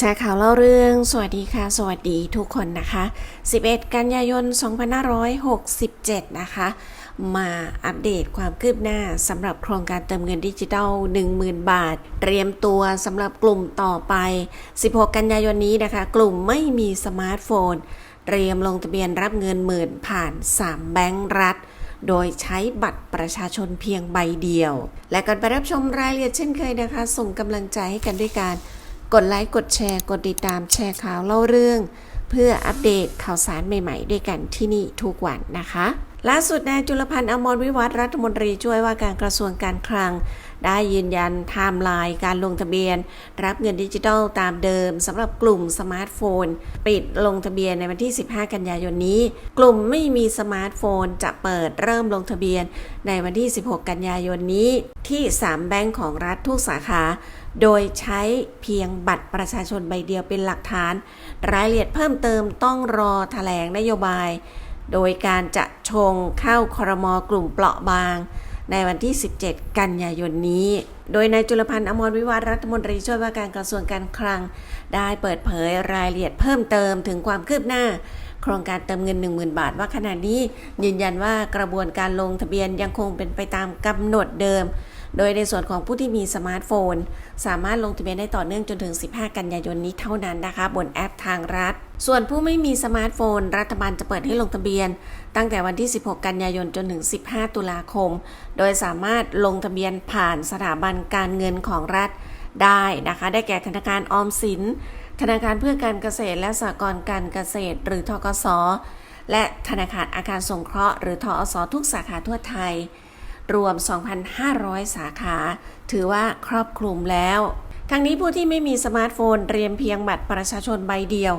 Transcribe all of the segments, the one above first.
แชร์ข่าวเล่าเรื่อง สวัสดีค่ะ สวัสดีทุกคนนะคะ 11 กันยายน 2567 นะคะ มาอัปเดตความคืบหน้าสำหรับโครงการเติมเงินดิจิทัล 10,000 บาท เตรียมตัวสำหรับกลุ่มต่อไป 16 กันยายนนี้นะคะ กลุ่มไม่มีสมาร์ทโฟน เตรียมลงทะเบียนรับเงินหมื่นผ่าน 3 แบงก์รัฐโดยใช้บัตรประชาชนเพียงใบเดียว และก่อนไปรับชมรายละเอียดเช่นเคยนะคะ ส่งกำลังใจให้กันด้วยการ กดไลค์ กดแชร์ กดติดตามแชร์ข่าวเล่าเรื่อง เพื่ออัปเดตข่าวสารใหม่ๆ ด้วยกันที่นี่ทุกวันนะคะล่าสุดนายจุลพันธ์อมรวิวัฒน์รัฐมนตรีช่วยว่าการกระทรวงการคลัง ได้ยืนยันไทม์ไลน์การลงทะเบียน รับเงินดิจิทัลตามเดิมสำหรับกลุ่มสมาร์ทโฟน ปิดลงทะเบียนในวันที่ 15 กันยายนนี้ กลุ่มไม่มีสมาร์ทโฟนจะเปิดเริ่มลงทะเบียนในวันที่ 16 กันยายนนี้ ที่ 3 แบงก์ของรัฐทุกสาขา โดยใช้เพียงบัตรประชาชนใบเดียวเป็นหลักฐาน รายละเอียดเพิ่มเติมต้องรอแถลงนโยบาย โดยการจะชงเข้าครมกลุ่มเปราะบาง ในวันที่ 17 กันยายนนี้ โดยนายจุลพันธ์อมรวิวัฒนรัฐมนตรีช่วยว่าการกระทรวงการคลัง ได้เปิดเผยรายละเอียดเพิ่มเติมถึงความคืบหน้าโครงการเติมเงิน 10,000 บาทว่าขณะนี้ยืนยันว่ากระบวนการลงทะเบียนยังคงเป็นไปตามกำหนดเดิม โดยในส่วนของผู้ที่มีสมาร์ทโฟน สามารถลงทะเบียนได้ต่อเนื่องจนถึง 15 กันยายนนี้เท่านั้นนะคะ บนแอปทางรัฐ ส่วนผู้ไม่มีสมาร์ทโฟน รัฐบาลจะเปิดให้ลงทะเบียน ตั้งแต่วันที่ 16 กันยายนจนถึง 15 ตุลาคม โดยสามารถลงทะเบียนผ่านสถาบันการเงินของรัฐได้นะคะ ได้แก่ธนาคารออมสิน ธนาคารเพื่อการเกษตรและสหกรณ์การเกษตร หรือทกสและธนาคารอาคารสงเคราะห์หรือทอสทุกสาขาทั่วไทย รวม 2,500 สาขา ถือว่าครอบคลุมแล้ว ทั้งนี้ผู้ที่ไม่มีสมาร์ทโฟนเตรียมเพียงบัตรประชาชนใบเดียว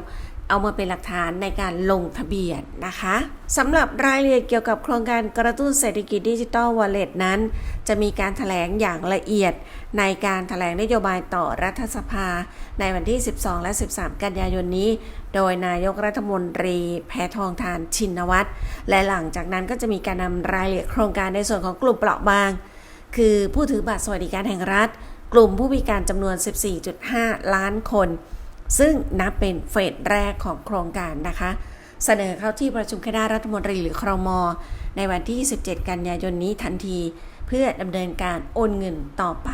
เอามาเป็นหลักฐานในการลงทะเบียนนะคะสำหรับรายละเอียดเกี่ยวกับโครงการกระตุ้นเศรษฐกิจดิจิทัลวอลเล็ตนั้น จะมีการถแถลงอย่างละเอียดในการถแถลงนโยบายต่อรัฐสภา ในวันที่ 12 และ 13 กันยายนนี้ โดยนายกรัฐมนตรีแพทองทานชินวัตรและหลังจากนั้นก็จะมีการนำรายละเอียดโครงการในส่วนของกลุ่มเปราะบาง คือผู้ถือบัตรสวัสดิการแห่งรัฐ กลุ่มผู้พิการจำนวน 14.5 ล้านคน ซึ่งนับเป็นเฟสแรกของโครงการนะคะ เสนอเข้าที่ประชุมคณะรัฐมนตรีหรือครม ในวันที่ 17 กันยายนนี้ทันที เพื่อดำเนินการโอนเงินต่อไป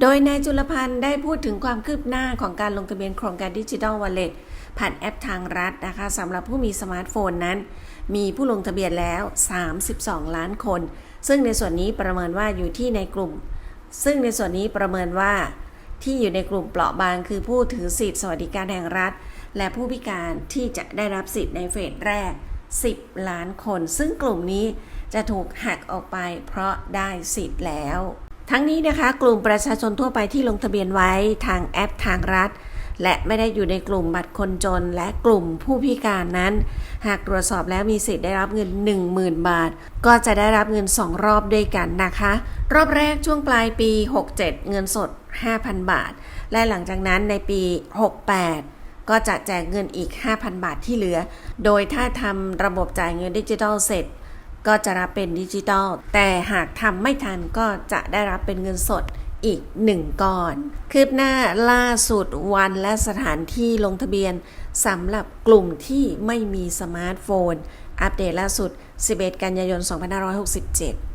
โดยนายจุลพันธ์ได้พูดถึงความคืบหน้าของการลงทะเบียนโครงการดิจิทัลวอลเล็ตผ่านแอปทางรัฐนะคะสำหรับผู้มีสมาร์ทโฟนนั้น มีผู้ลงทะเบียนแล้ว 32 ล้านคน ซึ่งในส่วนนี้ประเมินว่าอยู่ที่ในกลุ่ม ซึ่งในส่วนนี้ประเมินว่า ที่อยู่ในกลุ่มเปราะบางคือผู้ถือสิทธิสวัสดิการแห่งรัฐ และผู้พิการที่จะได้รับสิทธิในเฟสแรก 10 ล้านคน ซึ่งกลุ่มนี้จะถูกหักออกไปเพราะได้สิทธิ์แล้ว ทั้งนี้นะคะกลุ่มประชาชนทั่วไปที่ลงทะเบียนไว้ทางแอปทางรัฐ และไม่ได้อยู่ในกลุ่มบัตรคนจน และกลุ่มผู้พิการนั้น หากตรวจสอบแล้วมีสิทธิ์ได้รับเงิน 10,000 บาท ก็จะได้รับเงิน 2 รอบด้วยกันนะคะ รอบแรกช่วงปลายปี 67 เงินสด 5,000 บาท และหลังจากนั้นในปี 68ก็จะแจกเงินอีก 5,000 บาทที่เหลือ โดยถ้าทำระบบจ่ายเงินดิจิทัลเสร็จ ก็จะรับเป็นดิจิทัล แต่หากทำไม่ทันก็จะได้รับเป็นเงินสดอีก 1ก้อน คืบหน้าล่าสุดวันและสถานที่ลงทะเบียนสำหรับกลุ่มที่ไม่มีสมาร์ทโฟน อัปเดตล่าสุด 11 กันยายน 2567